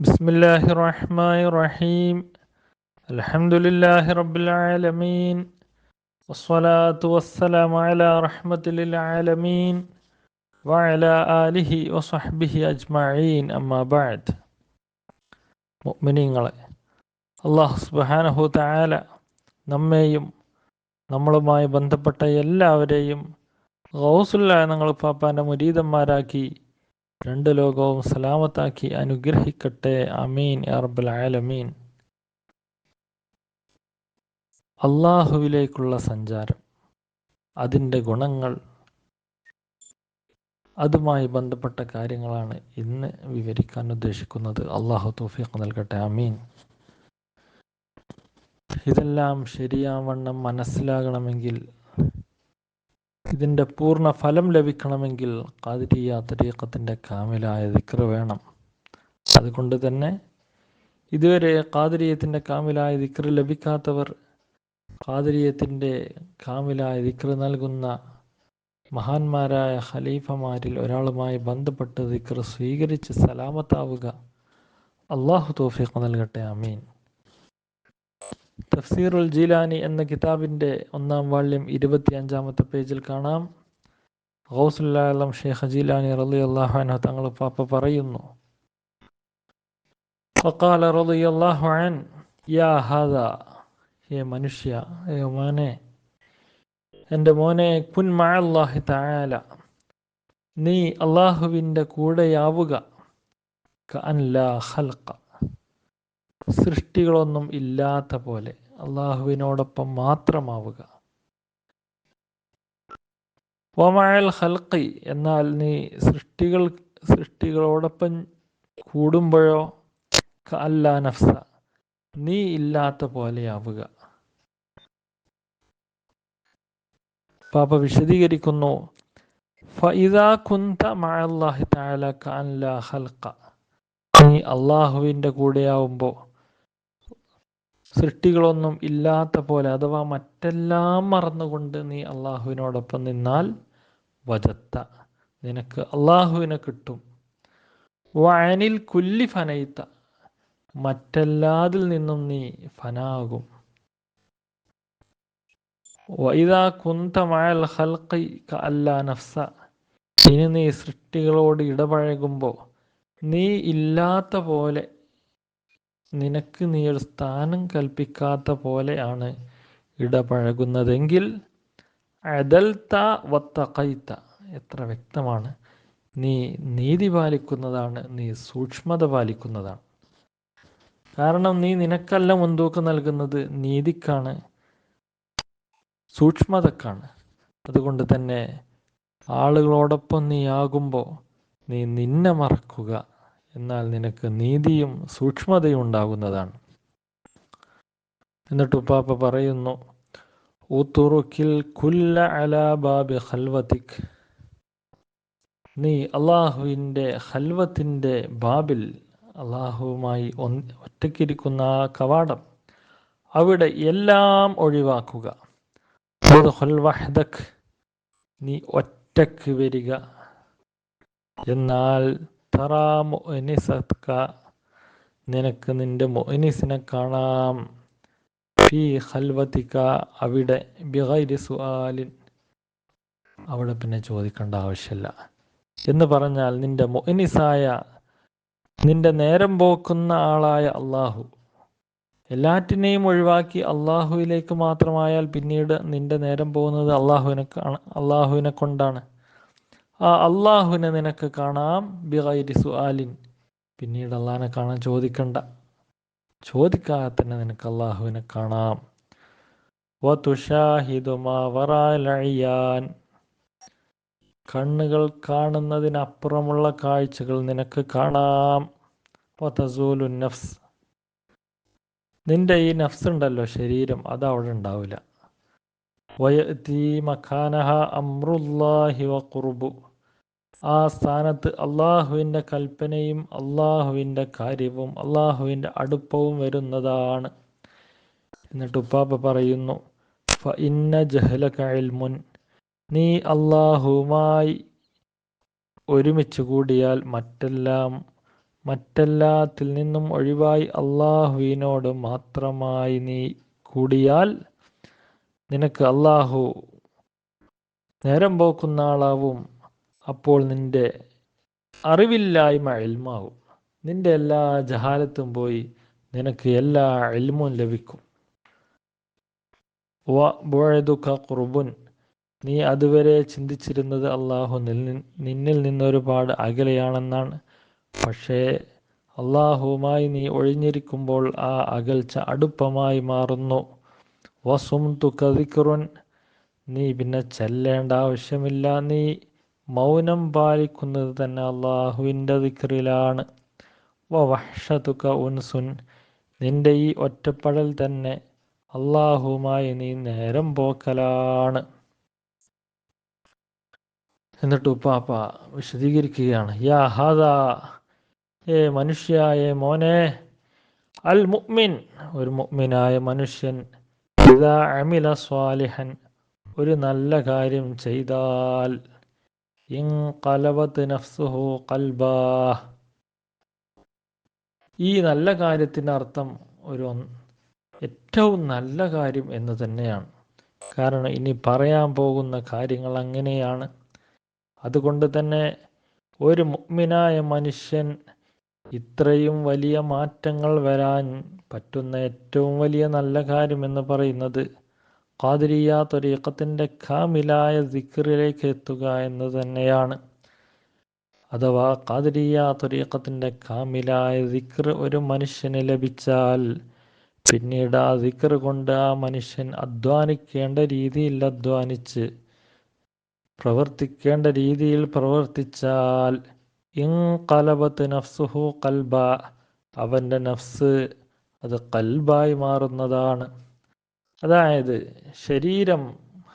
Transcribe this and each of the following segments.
بسم الله الرحمن الرحيم الحمد لله رب العالمين والصلاة والسلام على رحمة للعالمين وعلى آله وصحبه أجمعين أما بعد മുഅ്മിനീങ്ങളെ അള്ളാഹു സുബ്ഹാനഹു തആല നമ്മെയും നമ്മളുമായി ബന്ധപ്പെട്ട എല്ലാവരെയും ഗൗസുല്ല ഞങ്ങൾ പാപ്പാൻ്റെ മുരീതന്മാരാക്കി രണ്ട് ലോകവും സലാമത്താക്കി അനുഗ്രഹിക്കട്ടെ. അമീൻ യാ റബ്ബൽ ആലമീൻ. അള്ളാഹുവിലേക്കുള്ള സഞ്ചാരം അതിന്റെ ഗുണങ്ങൾ അതുമായി ബന്ധപ്പെട്ട കാര്യങ്ങളാണ് ഇന്ന് വിവരിക്കാൻ ഉദ്ദേശിക്കുന്നത്. അള്ളാഹു തൗഫീഖ് നൽകട്ടെ. അമീൻ ഇതെല്ലാം ശരിയാവണ്ണം മനസ്സിലാകണമെങ്കിൽ ഇതിന്റെ പൂർണ ഫലം ലഭിക്കണമെങ്കിൽ കാതിരിയ തരീഖത്തിന്റെ കാമിലായ ദിക്ർ വേണം. അതുകൊണ്ട് തന്നെ ഇതുവരെ കാതിരിയത്തിന്റെ കാമിലായ ദിക്ർ ലഭിക്കാത്തവർ കാതിരിയത്തിന്റെ കാമിലായ ദിക്ർ നൽകുന്ന മഹാന്മാരായ ഖലീഫമാരിൽ ഒരാളുമായി ബന്ധപ്പെട്ട് ദിക്ർ സ്വീകരിച്ച് സലാമത്താവുക. അള്ളാഹു തോഫിക്ക് നൽകട്ടെ. അമീൻ തഫ്സീറുൽ ജീലാനി എന്ന കിതാബിന്റെ ഒന്നാം വാള്യം ഇരുപത്തി അഞ്ചാമത്തെ പേജിൽ കാണാം. ഹൗസുല്ലാലം ഷെയ്ഖ് ജീലാനി റലി അള്ളാഹു അൻഹു തങ്ങൾ പാപ്പ പറയുന്നു. ഫഖാല റളിയല്ലാഹു അൻ യാ ഹാദ ഹേ മനുഷ്യ ഹേ മോനെ എന്റെ മോനെ കുൻ മഅല്ലാഹി തആല നീ അള്ളാഹുവിന്റെ കൂടെയാവുക കഅൻ ലാ ഖൽഖ. സൃഷ്ടികളൊന്നും ഇല്ലാത്ത പോലെ അള്ളാഹുവിനോടൊപ്പം മാത്രമാവുക. ഓമായൽ ഹൽക്കി എന്നാൽ നീ സൃഷ്ടികൾ സൃഷ്ടികളോടൊപ്പം കൂടുമ്പോഴോ? അല്ല നഫ്സ നീ ഇല്ലാത്ത പോലെയാവുക പാപ്പ വിശദീകരിക്കുന്നു. ഫഇദാ കുന്ത മഅല്ലാഹി തആല നീ അള്ളാഹുവിന്റെ കൂടെയാവുമ്പോൾ സൃഷ്ടികളൊന്നും ഇല്ലാത്ത പോലെ അഥവാ മറ്റെല്ലാം മറന്നുകൊണ്ട് നീ അള്ളാഹുവിനോടൊപ്പം നിന്നാൽ വജത്ത നിനക്ക് അള്ളാഹുവിനെ കിട്ടും. വയനിൽ കുല്ലി ഫനയിത്ത മറ്റെല്ലാതിൽ നിന്നും നീ ഫനാകും. വൈദാ കുന്ത മഴൽ അല്ല നഫ്സ ഇനി നീ സൃഷ്ടികളോട് ഇടപഴകുമ്പോൾ നീ ഇല്ലാത്ത പോലെ നിനക്ക് നീ ഒരു സ്ഥാനം കൽപ്പിക്കാത്ത പോലെയാണ് ഇടപഴകുന്നതെങ്കിൽ അദൽത്ത വത്തക്കൈത്ത എത്ര വ്യക്തമാണ്. നീ നീതി പാലിക്കുന്നതാണ് നീ സൂക്ഷ്മത പാലിക്കുന്നതാണ്. കാരണം നീ നിനക്കല്ല മുൻതൂക്കം നൽകുന്നത് നീതിക്കാണ് സൂക്ഷ്മതക്കാണ്. അതുകൊണ്ട് തന്നെ ആളുകളോടൊപ്പം നീ ആകുമ്പോൾ നീ നിന്നെ മറക്കുക. എന്നാൽ നിനക്ക് നീതിയും സൂക്ഷ്മതയും ഉണ്ടാകുന്നതാണ്. എന്നിട്ട് ഉപ്പാപ്പ പറയുന്നു ഊത്തുറുക്കിൽ കുല്ല അലാബാബി ഹൽവത്തിക് നീ അള്ളാഹുവിന്റെ ഹൽവത്തിന്റെ ബാബിൽ അള്ളാഹുവുമായി ഒറ്റയ്ക്കിരിക്കുന്ന ആ കവാടം അവിടെ എല്ലാം ഒഴിവാക്കുക. നീ ഒറ്റയ്ക്ക് വരിക. എന്നാൽ തറാ മൊനിസക്ക നിനക്ക് നിന്റെ മൊനിസിനെ കാണാം. ഫി ഹൽവത്തിക്ക അവിടെ ബിഗൈരി സുആലിൻ. അവിടെ പിന്നെ ചോദിക്കേണ്ട ആവശ്യമില്ല. എന്ന് പറഞ്ഞാൽ നിന്റെ മൊനിസായ നിന്റെ നേരം പോക്കുന്ന ആളായ അള്ളാഹു എല്ലാറ്റിനെയും ഒഴിവാക്കി അള്ളാഹുവിലേക്ക് മാത്രമായാൽ പിന്നീട് നിന്റെ നേരം പോകുന്നത് അള്ളാഹുവിനെ അള്ളാഹുവിനെ കൊണ്ടാണ്. ആ അള്ളാഹുവിനെ നിനക്ക് കാണാം ബിഗൈരി സുആലിൻ. പിന്നീട് അള്ളാഹിനെ കാണാൻ ചോദിക്കണ്ട. ചോദിക്കാതെ തന്നെ നിനക്ക് അള്ളാഹുവിനെ കാണാം. കണ്ണുകൾ കാണുന്നതിനപ്പുറമുള്ള കാഴ്ചകൾ നിനക്ക് കാണാം. നഫ്സ്. നിന്റെ ഈ നഫ്സ് ഉണ്ടല്ലോ ശരീരം അത് അവിടെ ഉണ്ടാവില്ല. മഖാനഹ അമ്രുല്ലാഹി വഖുർബു ആ സ്ഥാനത്ത് അള്ളാഹുവിന്റെ കൽപ്പനയും അള്ളാഹുവിന്റെ കാര്യവും അള്ളാഹുവിന്റെ അടുപ്പവും വരുന്നതാണ്. എന്നിട്ട് ഉപ്പാപ്പ പറയുന്നു ഫ ഇന്ന ജഹലകൽമുൻ നീ അള്ളാഹുവുമായി ഒരുമിച്ച് കൂടിയാൽ മറ്റെല്ലാം മറ്റെല്ലാത്തിൽ നിന്നും ഒഴിവായി അള്ളാഹുവിനോട് മാത്രമായി നീ കൂടിയാൽ നിനക്ക് അള്ളാഹു നേരം പോക്കുന്ന ആളാവും. അപ്പോൾ നിന്റെ അറിവില്ലായ്മ എൽമാവും നിന്റെ എല്ലാ ജഹാലത്തും പോയി നിനക്ക് എല്ലാ എൽമും ലഭിക്കും. വ നീ അതുവരെ ചിന്തിച്ചിരുന്നത് അള്ളാഹു നിന്നിൽ നിന്നൊരുപാട് അകലെയാണെന്നാണ്. പക്ഷേ അള്ളാഹുവുമായി നീ ഒഴിഞ്ഞിരിക്കുമ്പോൾ ആ അകൽച്ച അടുപ്പമായി മാറുന്നു. വസും തുക്കതിക്കുറുൻ നീ പിന്നെ ചെല്ലേണ്ട ആവശ്യമില്ല. നീ മൗനം പാലിക്കുന്നത് തന്നെ അള്ളാഹുവിന്റെ ദിക്റിലാണ്. വഹഷതുക ഉൻസുൻ നിന്റെ ഈ ഒറ്റപ്പെടൽ തന്നെ അള്ളാഹുവുമായി നീ നേരം പോക്കലാണ്. എന്നിട്ട് ഉപ്പാപ്പ വിശദീകരിക്കുകയാണ്. യാ ഹാദാ ഏ മനുഷ്യായ മോനെ അൽ മുഅ്മിൻ. ഒരു മുഅ്മിനായ മനുഷ്യൻ ഇതാ അമില സ്വാലിഹൻ ഒരു നല്ല കാര്യം ചെയ്താൽ ഈ നല്ല കാര്യത്തിന്റെ അർത്ഥം ഒരു ഏറ്റവും നല്ല കാര്യം എന്ന് തന്നെയാണ്. കാരണം ഇനി പറയാൻ പോകുന്ന കാര്യങ്ങൾ അങ്ങനെയാണ്. അതുകൊണ്ട് തന്നെ ഒരു മുഗ്മിനായ മനുഷ്യൻ ഇത്രയും വലിയ മാറ്റങ്ങൾ വരാൻ പറ്റുന്ന ഏറ്റവും വലിയ നല്ല കാര്യം എന്ന് പറയുന്നത് ഖാദിരിയ ത്വരീഖത്തിന്റെ കാമിലായ ദിക്റിലേക്ക് എത്തുക എന്ന് തന്നെയാണ്. അഥവാ ഖാദിരിയ ത്വരീഖത്തിന്റെ കാമിലായ ദിക്ർ ഒരു മനുഷ്യന് ലഭിച്ചാൽ പിന്നീട് ആ ദിക്ർ കൊണ്ട് ആ മനുഷ്യൻ അധ്വാനിക്കേണ്ട രീതിയിൽ അധ്വാനിച്ച് പ്രവർത്തിക്കേണ്ട രീതിയിൽ പ്രവർത്തിച്ചാൽ ഇൻകലബത്ത് നഫ്സുഹു കൽബ അവന്റെ നഫ്സ് അത് കൽബായി മാറുന്നതാണ്. അതായത് ശരീരം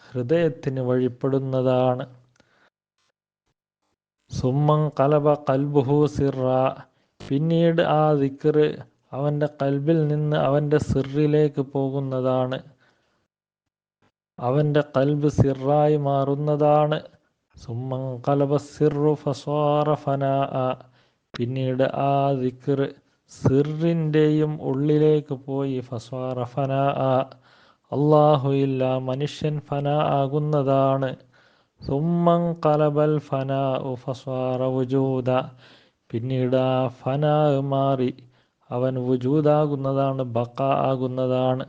ഹൃദയത്തിന് വഴിപ്പെടുന്നതാണ്. സുമ്മം കലബ കൽബുഹു സിറ പിന്നീട് ആ ദിക്ർ അവന്റെ കൽബിൽ നിന്ന് അവന്റെ സിറിലേക്ക് പോകുന്നതാണ്. അവന്റെ കൽബ് സിറായി മാറുന്നതാണ്. സുമ്മം കലബ സിറു ഫസ്വാറ ഫനാ പിന്നീട് ആ ദിക്ർ സിറിന്റെയും ഉള്ളിലേക്ക് പോയി ഫസ്വാറ ഫനാ അള്ളാഹുയില്ല മനുഷ്യൻ ഫന ആകുന്നതാണ്. സുമ്മം കലബൽ ഫന ഫസ്വാറ വുജൂദ. പിന്നീട് ആ ഫന മാറി. അവൻ വുജൂദാകുന്നതാണ് ബക്ക ആകുന്നതാണ്.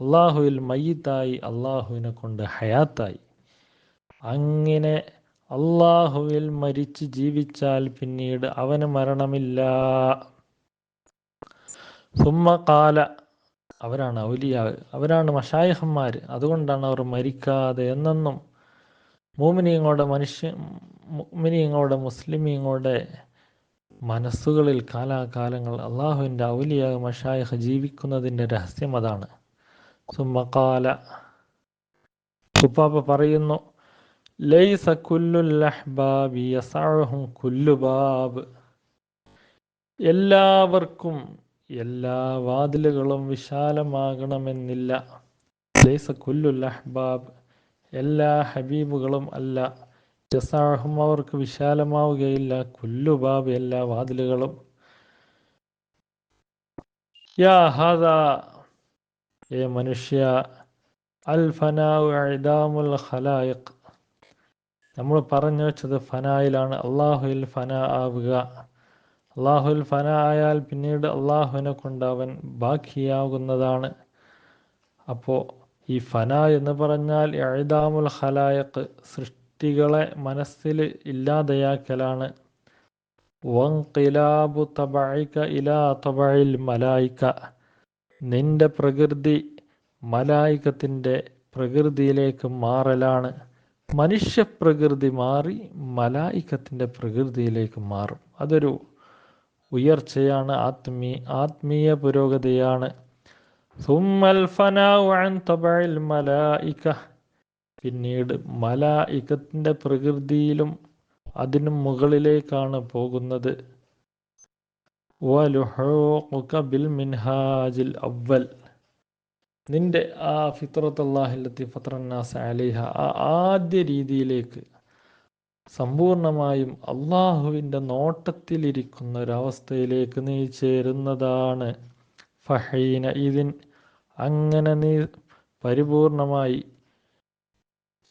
അള്ളാഹുവിൽ മയ്യത്തായി അള്ളാഹുവിനെ കൊണ്ട് ഹയാത്തായി. അങ്ങനെ അള്ളാഹുവിൽ മരിച്ച് ജീവിച്ചാൽ പിന്നീട് അവന് മരണമില്ല. സുമ്മകാല അവരാണ് ഔലിയ അവരാണ് മഷായഹന്മാർ അതുകൊണ്ടാണ് അവർ മരിക്കാതെ എന്നെന്നും മൂമിനിയങ്ങളുടെ മനുഷ്യ മോമിനിയങ്ങളുടെ മുസ്ലിമീങ്ങളുടെ മനസ്സുകളിൽ കാലാകാലങ്ങൾ അള്ളാഹുവിന്റെ ഔലിയ മഷായഹ് ജീവിക്കുന്നതിന്റെ രഹസ്യം അതാണ്. സുമ്മക്കാല സുപ്പാപ്പ പറയുന്നു ലൈസ കുല്ലുല്ലഹ്ബാബി കുല്ലുബാബ് എല്ലാവർക്കും എല്ലാ വാതിലുകളും വിശാലമാകണമെന്നില്ല. ലൈസ കുല്ലുല്ലഹ്ബാബ് എല്ലാ ഹബീബുകളും അല്ല. ജസാഹും അവർക്ക് വിശാലമാവുകയില്ല. കുല്ലുബാബ് എല്ലാ വാതിലുകളും. യാ ഹാദ. ഏ മനുഷ്യ അൽ നമ്മൾ പറഞ്ഞു വെച്ചത് ഫനായിലാണ്. അള്ളാഹുയിൽ ഫന ആവുക. അള്ളാഹുൽ ഫന ആയാൽ പിന്നീട് അള്ളാഹുവിനെ കൊണ്ട് അവൻ ബാക്കിയാകുന്നതാണ്. അപ്പോൾ ഈ ഫന എന്ന് പറഞ്ഞാൽ എഴുതാമുൽ ഹലായക്ക് സൃഷ്ടികളെ മനസ്സിൽ ഇല്ലാതെയാക്കലാണ്. വങ്കിലാബു തബായിക്ക ഇലാ തബായിൽ മലായിക്ക നിന്റെ പ്രകൃതി മലായികത്തിന്റെ പ്രകൃതിയിലേക്ക് മാറലാണ്. മനുഷ്യപ്രകൃതി മാറി മലായിക്കത്തിന്റെ പ്രകൃതിയിലേക്ക് മാറും. അതൊരു ഉയർച്ചയാണ് ആത്മീ ആത്മീയ പുരോഗതിയാണ്. പിന്നീട് ഇക്കത്തിന്റെ പിന്നീട് മലായിക്കത്തിന്റെ പ്രകൃതിയിലും അതിനും മുകളിലേക്കാണ് പോകുന്നത്. ബിൽ മിൻഹാജിൽ അവൽ നിന്റെ ആ ഫിത്രത്ത് അള്ളാഹില്ലത്തി ഫത്രന്നാസ് അലിഹ ആ ആദ്യ രീതിയിലേക്ക് സമ്പൂർണമായും അള്ളാഹുവിന്റെ നോട്ടത്തിലിരിക്കുന്ന ഒരവസ്ഥയിലേക്ക് നീ ചേരുന്നതാണ്. ഫഹീന ഇതിൻ അങ്ങനെ നീ പരിപൂർണമായി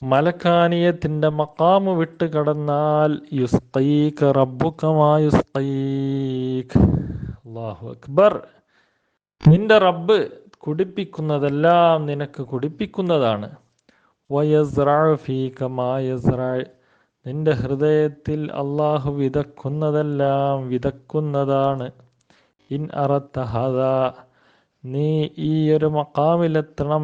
മലക്കാനിയത്തിന്റെ മക്കാമ് വിട്ട് കടന്നാൽ യുസ്തീക്ക് റബ്ബുക്കമായുസ്തീക്ക് അള്ളാഹു അക്ബർ. നിന്റെ റബ്ബ് കുടിപ്പിക്കുന്നതെല്ലാം നിനക്ക് കുടിപ്പിക്കുന്നതാണ്. നിന്റെ ഹൃദയത്തിൽ അള്ളാഹു വിതക്കുന്നതെല്ലാം വിതക്കുന്നതാണ്. ഇൻ അറത്തഹദ നീ ഈ ഒരു മക്കാമിലെത്തണം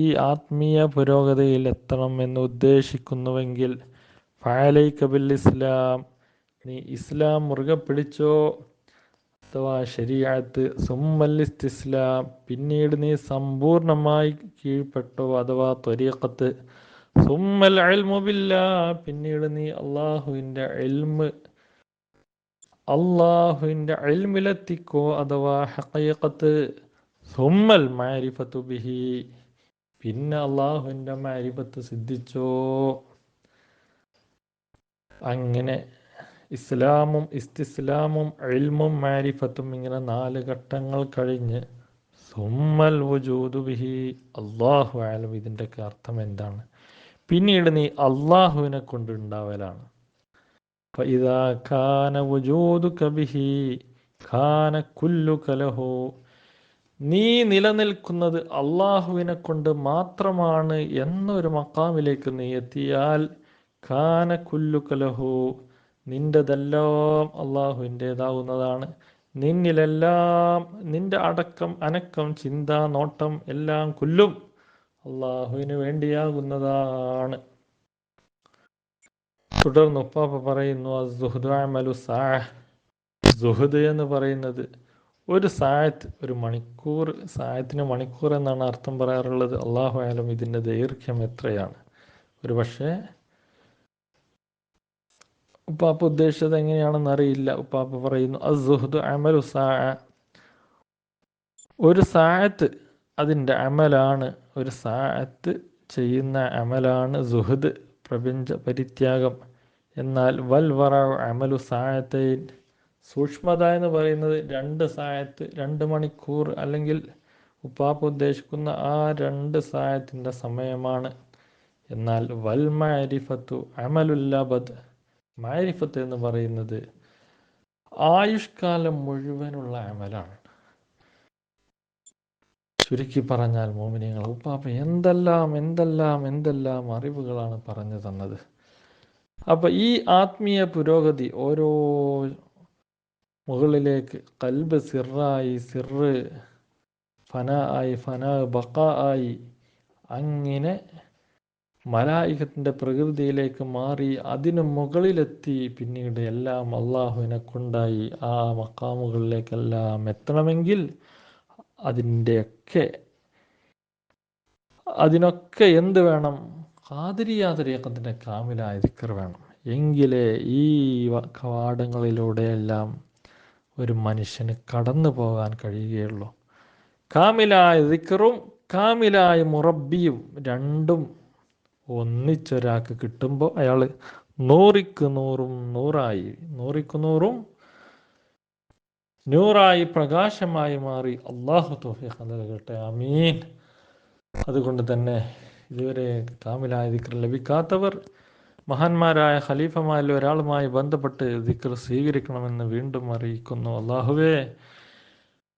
ഈ ആത്മീയ പുരോഗതിയിലെത്തണം എന്ന് ഉദ്ദേശിക്കുന്നുവെങ്കിൽ ഫാലൈക്കബിൽ ഇസ്ലാം നീ ഇസ്ലാം മുറുകെ പിടിച്ചോ. അഥവാ ശരിയാത്ത് ഇസ്ലാം പിന്നീട് നീ സമ്പൂർണമായി കീഴ്പ്പെട്ടോ അഥവാ ത്വരീഖത്ത് പിന്നീട് നീ അള്ളാഹുവിന്റെ എൽമ് അള്ളാഹുവിന്റെ എൽമിലെത്തിക്കോ അഥവാ ഹക്കയക്കത്ത് സുമ്മൽ മാരിഫത്തു ബിഹി പിന്നെ അള്ളാഹുവിന്റെ മാരിഫത്ത് സിദ്ധിച്ചോ. അങ്ങനെ ഇസ്ലാമും ഇസ്തിസ്ലാമും എൽമും മാരിഫത്തും ഇങ്ങനെ നാല് ഘട്ടങ്ങൾ കഴിഞ്ഞ് സുമ്മൽ വജൂദു ബിഹി അള്ളാഹു ആലം ഇതിന്റെയൊക്കെ അർത്ഥം എന്താണ്? പിന്നീട് നീ അള്ളാഹുവിനെ കൊണ്ടുണ്ടാവലാണ്. നീ നിലനിൽക്കുന്നത് അള്ളാഹുവിനെ കൊണ്ട് മാത്രമാണ് എന്നൊരു മക്കാമിലേക്ക് നീ എത്തിയാൽ ഖാന കുല്ലു കലഹു നിന്റെതെല്ലാം അള്ളാഹുവിന്റെതാവുന്നതാണ് നിന്നിലെല്ലാം നിന്റെ അടക്കം അനക്കം ചിന്ത നോട്ടം എല്ലാം കുല്ലും. അള്ളാഹുവിന് വേണ്ടിയാകുന്നതാണ്. തുടർന്ന് ഉപ്പാപ്പ പറയുന്നു സുഹുദ് സുഹുദ് എന്ന് പറയുന്നത് ഒരു സായത്ത് ഒരു മണിക്കൂർ സായത്തിന് മണിക്കൂർ എന്നാണ് അർത്ഥം പറയാറുള്ളത്. അള്ളാഹു ആയാലും ഇതിന്റെ ദൈർഘ്യം എത്രയാണ്? ഒരു പക്ഷേ ഉപ്പാപ്പ ഉദ്ദേശിച്ചത് എങ്ങനെയാണെന്ന് അറിയില്ല. ഉപ്പാപ്പ പറയുന്നു അസുഹദ് അമലു സാ ഒരു സായത്ത് അതിന്റെ അമലാണ്. ഒരു സാഅത്ത് ചെയ്യുന്ന അമലാണ് സുഹദ് പ്രപഞ്ച പരിത്യാഗം. എന്നാൽ വൽ വറ അമലു സായത്തൈൻ സൂക്ഷ്മത എന്ന് പറയുന്നത് രണ്ട് സായത്ത് രണ്ട് മണിക്കൂർ അല്ലെങ്കിൽ ഉപ്പാപ്പ് ഉദ്ദേശിക്കുന്ന ആ രണ്ട് സായത്തിന്റെ സമയമാണ്. എന്നാൽ വൽ മാരിഫത്തു അമലുല്ലബദ് മാരിഫത്ത് എന്ന് പറയുന്നത് ആയുഷ്കാലം മുഴുവനുള്ള അമലാണ്. ചുരുക്കി പറഞ്ഞാൽ മോമിനിയങ്ങൾ ഉപ്പാപ്പ എന്തെല്ലാം എന്തെല്ലാം എന്തെല്ലാം അറിവുകളാണ് പറഞ്ഞു തന്നത്. അപ്പം ഈ ആത്മീയ പുരോഗതി ഓരോ മുകളിലേക്ക് കൽബ് സിറായി സിറ് ഫന ആയി ഫന ബക്ക ആയി അങ്ങനെ മലായികത്തിന്റെ പ്രകൃതിയിലേക്ക് മാറി അതിനു മുകളിലെത്തി പിന്നീട് എല്ലാം അള്ളാഹുവിനെ കൊണ്ടായി ആ മക്കാമുകളിലേക്കെല്ലാം എത്തണമെങ്കിൽ അതിന്റെയൊക്കെ അതിനൊക്കെ എന്ത് വേണം? ഖാദിരിയാതരീക്കത്തിന്റെ കാമിലായ ദിക്കർ വേണം. എങ്കിലേ ഈ കവാടങ്ങളിലൂടെയെല്ലാം ഒരു മനുഷ്യന് കടന്നു പോകാൻ കഴിയുകയുള്ളൂ. കാമിലായ ദിക്കറും കാമിലായ മുറബിയും രണ്ടും ഒന്നിച്ചൊരാൾക്ക് കിട്ടുമ്പോൾ അയാൾ നൂറിക്ക് നൂറും നൂറായി. നൂറിക്ക് നൂറും നൂറായി പ്രകാശമായി മാറി അള്ളാഹു തോഫിഖ് നൽകട്ടെ അമീൻ അതുകൊണ്ട് തന്നെ ഇതുവരെ കാമിലായ ദിക്ർ ലഭിക്കാത്തവർ മഹാന്മാരായ ഖലീഫമാരിൽ ഒരാളുമായി ബന്ധപ്പെട്ട് ദിക്ർ സ്വീകരിക്കണമെന്ന് വീണ്ടും അറിയിക്കുന്നു. അള്ളാഹുവേ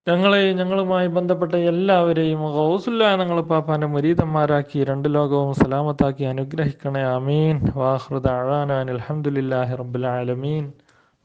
ഞങ്ങളെ ഞങ്ങളുമായി ബന്ധപ്പെട്ട എല്ലാവരെയും ഗൗസുല്ല ഞങ്ങൾ പാപ്പാന്റെ മുരീതന്മാരാക്കി രണ്ട് ലോകവും സലാമത്താക്കി അനുഗ്രഹിക്കണേ അമീൻ വാഹൃദ അഴാനാൻ അലഹമുല്ലാഹി റബ്ബുൽ